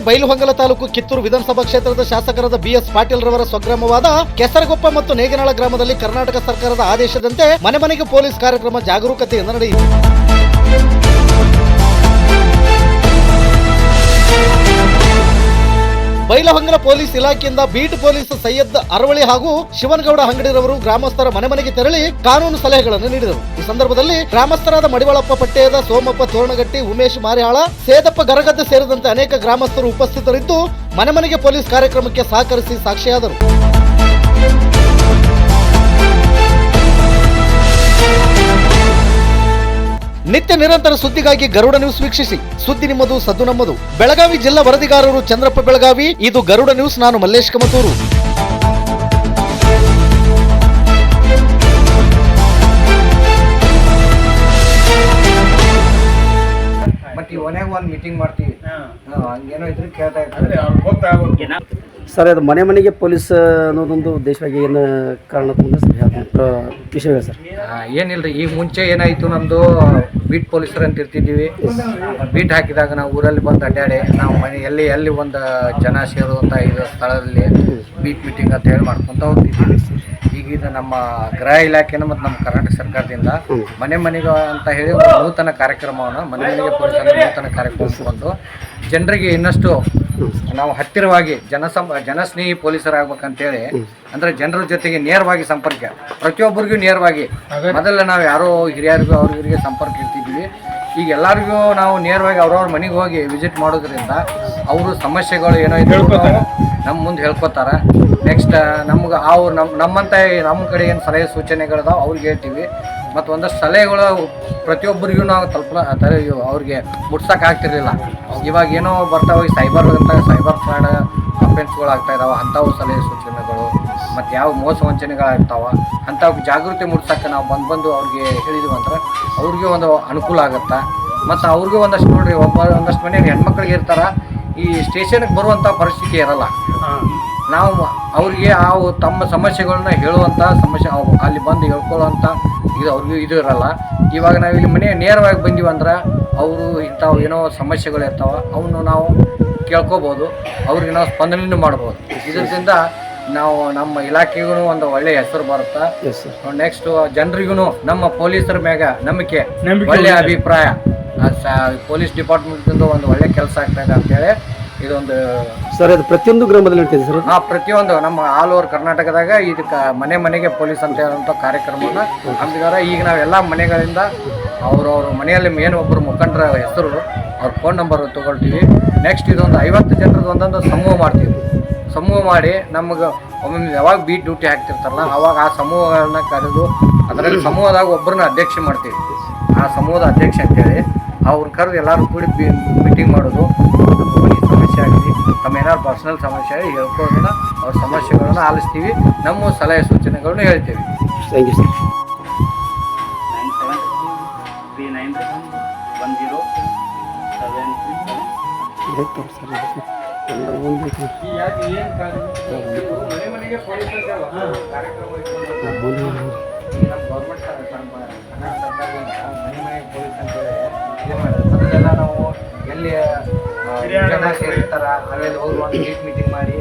ಜಿಲ್ಲೆ ಬೈಲುಹೊಂಗಲ ತಾಲೂಕು ಕಿತ್ತೂರು ವಿಧಾನಸಭಾ ಕ್ಷೇತ್ರದ ಶಾಸಕರಾದ ಬಿಎಸ್ ಪಾಟೀಲ್ ರವರ ಸ್ವಗ್ರಾಮವಾದ ಕೆಸರಗೊಪ್ಪ ಮತ್ತು ನೇಗನಾಳ ಗ್ರಾಮದಲ್ಲಿ ಕರ್ನಾಟಕ ಸರ್ಕಾರದ ಆದೇಶದಂತೆ ಮನೆ ಮನೆಗೆ ಪೊಲೀಸ್ ಕಾರ್ಯಕ್ರಮ ಜಾಗರೂಕತೆಯಿಂದ ನಡೆಯಿತು. ಬೈಲಹೊಂಗಲ ಪೊಲೀಸ್ ಇಲಾಖೆಯಿಂದ ಬೀಟ್ ಪೊಲೀಸ್ ಸೈಯದ್ ಅರವಳಿ ಹಾಗೂ ಶಿವನಗೌಡ ಅಂಗಡಿರವರು ಗ್ರಾಮಸ್ಥರ ಮನೆ ಮನೆಗೆ ತೆರಳಿ ಕಾನೂನು ಸಲಹೆಗಳನ್ನು ನೀಡಿದರು. ಈ ಸಂದರ್ಭದಲ್ಲಿ ಗ್ರಾಮಸ್ಥರಾದ ಮಡಿವಾಳಪ್ಪ ಪಟ್ಟೆಯದ ಸೋಮಪ್ಪ ತೋರಣಗಟ್ಟಿ, ಉಮೇಶ್ ಮಾರಿಹಾಳ, ಸೇದಪ್ಪ ಗರಗದ್ದೆ ಸೇರಿದಂತೆ ಅನೇಕ ಗ್ರಾಮಸ್ಥರು ಉಪಸ್ಥಿತರಿದ್ದು ಮನೆ ಮನೆಗೆ ಪೊಲೀಸ್ ಕಾರ್ಯಕ್ರಮಕ್ಕೆ ಸಹಕರಿಸಿ ಸಾಕ್ಷಿಯಾದರು. ನಿತ್ಯ ನಿರಂತರ ಸುದ್ದಿಗಾಗಿ ಗರುಡ ನ್ಯೂಸ್ ವೀಕ್ಷಿಸಿ. ಸುದ್ದಿ ನಿಮ್ಮದು ಸದ್ದು ನಮ್ಮದು. ಬೆಳಗಾವಿ ಜಿಲ್ಲಾ ವರದಿಗಾರರು ಚಂದ್ರಪ್ಪ ಬೆಳಗಾವಿ ಇದು ಗರುಡ ನ್ಯೂಸ್ ನಾನು ಮಲ್ಲೇಶ್ ಕಮತೂರು. ಬಟ್ ಈ ಮನ್ಯಾಗ ಒಂದು ಮೀಟಿಂಗ್ ಮಾಡ್ತೀವಿ. ಹಾ, ಹಂಗೇನೋ ಇದ್ರೆ ಕೇಳ್ತಾ ಇರ್ತಾರೆ. ಸರ್ ಅದು ಮನೆ ಮನೆಗೆ ಪೊಲೀಸ್ ಅನ್ನೋದೊಂದು ದೇಶವಾಗಿ ಏನು ಕಾರಣ ವಿಷಯ ಸರ್. ಆ, ಏನಿಲ್ರಿ ಈಗ ಮುಂಚೆ ಏನಾಯ್ತು ನಮ್ದು ಬೀಟ್ ಪೊಲೀಸರು ಅಂತ ಇರ್ತಿದ್ದೀವಿ ಬೀಟ್ ಹಾಕಿದಾಗ ನಾವು ಊರಲ್ಲಿ ಬಂದು ಅಡ್ಡಾಡಿ ನಾವು ಮನೆ ಎಲ್ಲಿ ಎಲ್ಲಿ ಒಂದು ಜನ ಸೇರುವಂಥ ಇದು ಸ್ಥಳದಲ್ಲಿ ಬೀಟ್ ಮೀಟಿಂಗ್ ಅಂತ ಹೇಳಿ ಮಾಡ್ಕೊತ ಹೋಗ್ತಿದ್ದೀವಿ ಇದು ನಮ್ಮ ಗೃಹ ಇಲಾಖೆನ ಮತ್ತು ನಮ್ಮ ಕರ್ನಾಟಕ ಸರ್ಕಾರದಿಂದ ಮನೆ ಮನೆಗೆ ಅಂತ ಹೇಳಿ ಒಂದು ನೂತನ ಕಾರ್ಯಕ್ರಮವನ್ನು ಮನೆ ಮನೆಗೆ ಪೊಲೀಸ್ ಅನ್ನೋ ನೂತನ ಕಾರ್ಯಕ್ರಮ ಬಂದು ಜನರಿಗೆ ಇನ್ನಷ್ಟು ನಾವು ಹತ್ತಿರವಾಗಿ ಜನಸಂ ಜನಸ್ನೇಹಿ ಪೊಲೀಸರಾಗಬೇಕಂತೇಳಿ ಅಂದರೆ ಜನರ ಜೊತೆಗೆ ನೇರವಾಗಿ ಸಂಪರ್ಕ ಪ್ರತಿಯೊಬ್ಬರಿಗೂ ನೇರವಾಗಿ ಮೊದಲ ನಾವು ಯಾರೋ ಹಿರಿಯರಿಗೂ ಅವ್ರ ಇವರಿಗೆ ಸಂಪರ್ಕ ಇರ್ತಿದ್ವಿ. ಈಗ ಎಲ್ಲರಿಗೂ ನಾವು ನೇರವಾಗಿ ಅವ್ರವ್ರ ಮನೆಗೆ ಹೋಗಿ ವಿಸಿಟ್ ಮಾಡೋದ್ರಿಂದ ಅವರು ಸಮಸ್ಯೆಗಳು ಏನೋ ಇದೆ ನಮ್ಮ ಮುಂದೆ ಹೇಳ್ಕೊತಾರೆ. ನೆಕ್ಸ್ಟ್ ನಮ್ಗೆ ಅವ್ರು ನಮ್ಮ ನಮ್ಮಂತ ನಮ್ಮ ಕಡೆ ಏನು ಸಲಹೆ ಸೂಚನೆಗಳಿದಾವೆ ಅವ್ರಿಗೆ ಹೇಳ್ತೀವಿ. ಮತ್ತು ಒಂದಷ್ಟು ಸಲಹೆಗಳು ಪ್ರತಿಯೊಬ್ಬರಿಗೂ ನಾವು ತಲುಪ ಅವ್ರಿಗೆ ಮುಟ್ಸಕ್ಕೆ ಆಗ್ತಿರ್ಲಿಲ್ಲ. ಇವಾಗ ಏನೋ ಬರ್ತಾವೆ ಹೋಗಿ ಸೈಬರ್ ಅಂತ ಸೈಬರ್ ಫ್ರಾಡ್ ಅಫೆನ್ಸ್ಗಳು ಆಗ್ತಾ ಇದಾವೆ, ಅಂಥವು ಸಲಹೆ ಸೂಚನೆಗಳು, ಮತ್ತು ಯಾವ ಮೋಸ ವಂಚನೆಗಳಾಗ್ತಾವೆ, ಅಂಥವು ಜಾಗೃತಿ ಮೂಡಿಸೋಕೆ ನಾವು ಬಂದು ಬಂದು ಅವ್ರಿಗೆ ಹೇಳಿದ್ವಿ ಅಂದ್ರೆ ಅವ್ರಿಗೆ ಒಂದು ಅನುಕೂಲ ಆಗುತ್ತೆ? ಮತ್ತು ಅವ್ರಿಗೆ ಒಂದಷ್ಟು ನೋಡ್ರಿ, ಒಬ್ಬ ಒಂದಷ್ಟು ಮನೆ ಹೆಣ್ಮಕ್ಳಿಗೆ ಇರ್ತಾರೆ, ಈ ಸ್ಟೇಷನ್ಗೆ ಬರುವಂಥ ಪರಿಸ್ಥಿತಿ ಇರಲ್ಲ. ನಾವು ಅವ್ರಿಗೆ ಆ ತಮ್ಮ ಸಮಸ್ಯೆಗಳನ್ನ ಹೇಳುವಂಥ ಸಮಸ್ಯೆ ಅಲ್ಲಿ ಬಂದು ಹೇಳ್ಕೊಳ್ಳುವಂಥ ಇದು ಅವ್ರಿಗೂ ಇದು ಇರೋಲ್ಲ. ಇವಾಗ ನಾವು ಇಲ್ಲಿ ಮನೆ ನೇರವಾಗಿ ಬಂದೀವಿ ಅಂದ್ರೆ ಅವರು ಇಂಥವು ಏನೋ ಸಮಸ್ಯೆಗಳು ಇರ್ತಾವೆ ಅವನು ನಾವು ಕೇಳ್ಕೊಬೋದು ಅವ್ರಿಗೆ ನಾವು ಸ್ಪಂದನೆಯನ್ನು ಮಾಡ್ಬೋದು. ಇದರಿಂದ ನಾವು ನಮ್ಮ ಇಲಾಖೆಗೂ ಒಂದು ಒಳ್ಳೆಯ ಹೆಸರು ಬರುತ್ತೆ. ನೆಕ್ಸ್ಟ್ ಜನರಿಗೂ ನಮ್ಮ ಪೊಲೀಸರ ಮ್ಯಾಗ ನಂಬಿಕೆ ಒಳ್ಳೆಯ ಅಭಿಪ್ರಾಯ. ಪೊಲೀಸ್ ಡಿಪಾರ್ಟ್ಮೆಂಟ್ ಒಂದು ಒಳ್ಳೆ ಕೆಲಸ ಆಗ್ತದೆ ಅಂತೇಳಿ ಇದೊಂದು ಸರ್ ಅದು ಪ್ರತಿಯೊಂದು ಗ್ರಾಮದಲ್ಲಿ ನಡೀತಿದೆ ಸರ್ ಆ ಪ್ರತಿಯೊಂದು ನಮ್ಮ ಆಲ್ ಓವರ್ ಕರ್ನಾಟಕದಾಗ ಇದಕ್ಕೆ ಮನೆ ಮನೆಗೆ ಪೊಲೀಸ್ ಅಂತ ಹೇಳುವಂಥ ಕಾರ್ಯಕ್ರಮವನ್ನು ಹಮ್ಮಿದ್ದಾರೆ ಈಗ ನಾವೆಲ್ಲ ಮನೆಗಳಿಂದ ಅವ್ರವ್ರ ಮನೆಯಲ್ಲಿ ಮೇನ್ ಒಬ್ಬರು ಮುಖಂಡರ ಹೆಸರು, ಅವ್ರ ಫೋನ್ ನಂಬರ್ ತೊಗೊಳ್ತೀವಿ. ನೆಕ್ಸ್ಟ್ ಇದೊಂದು ಐವತ್ತು ಜನರದ್ದು ಒಂದೊಂದು ಸಮೂಹ ಮಾಡ್ತೀವಿ. ಸಮೂಹ ಮಾಡಿ ನಮಗೆ ಒಮ್ಮೊಮ್ಮೆ ಯಾವಾಗ ಬೀಟ್ ಡ್ಯೂಟಿ ಹಾಕ್ತಿರ್ತಾರಲ್ಲ, ಅವಾಗ ಆ ಸಮೂಹಗಳನ್ನ ಕರೆದು ಅದರಲ್ಲಿ ಸಮೂಹದಾಗ ಒಬ್ಬರನ್ನ ಅಧ್ಯಕ್ಷ ಮಾಡ್ತೀವಿ. ಆ ಸಮೂಹದ ಅಧ್ಯಕ್ಷ ಅಂತೇಳಿ ಅವ್ರನ್ನ ಕರೆದು ಎಲ್ಲರೂ ಕೂಡಿ ಮೀಟಿಂಗ್ ಮಾಡೋದು. ಸಮಸ್ಯೆ ಆಗಲಿ, ತಮ್ಮ ಏನಾದ್ರು ಪರ್ಸನಲ್ ಸಮಸ್ಯೆ ಆಗಿ ಹೇಳ್ಕೊಳ್ಳೋದನ್ನ ಅವ್ರ ಸಮಸ್ಯೆಗಳನ್ನ ಆಲಿಸ್ತೀವಿ. ನಮ್ಮ ಸಲಹೆ ಸೂಚನೆಗಳನ್ನ ಹೇಳ್ತೀವಿ. Thank you sir one zero seven. Three ಒಂದು ಮನೆ ಮನೆಗೆ ನಾವು ಎಲ್ಲಿ ಜನ ಸೇರಿರ್ತಾರ ಅಲ್ಲೆಲ್ಲ ಹೋಗಿ ಒಂದು ಮೀಟ್ ಮೀಟಿಂಗ್ ಮಾಡಿ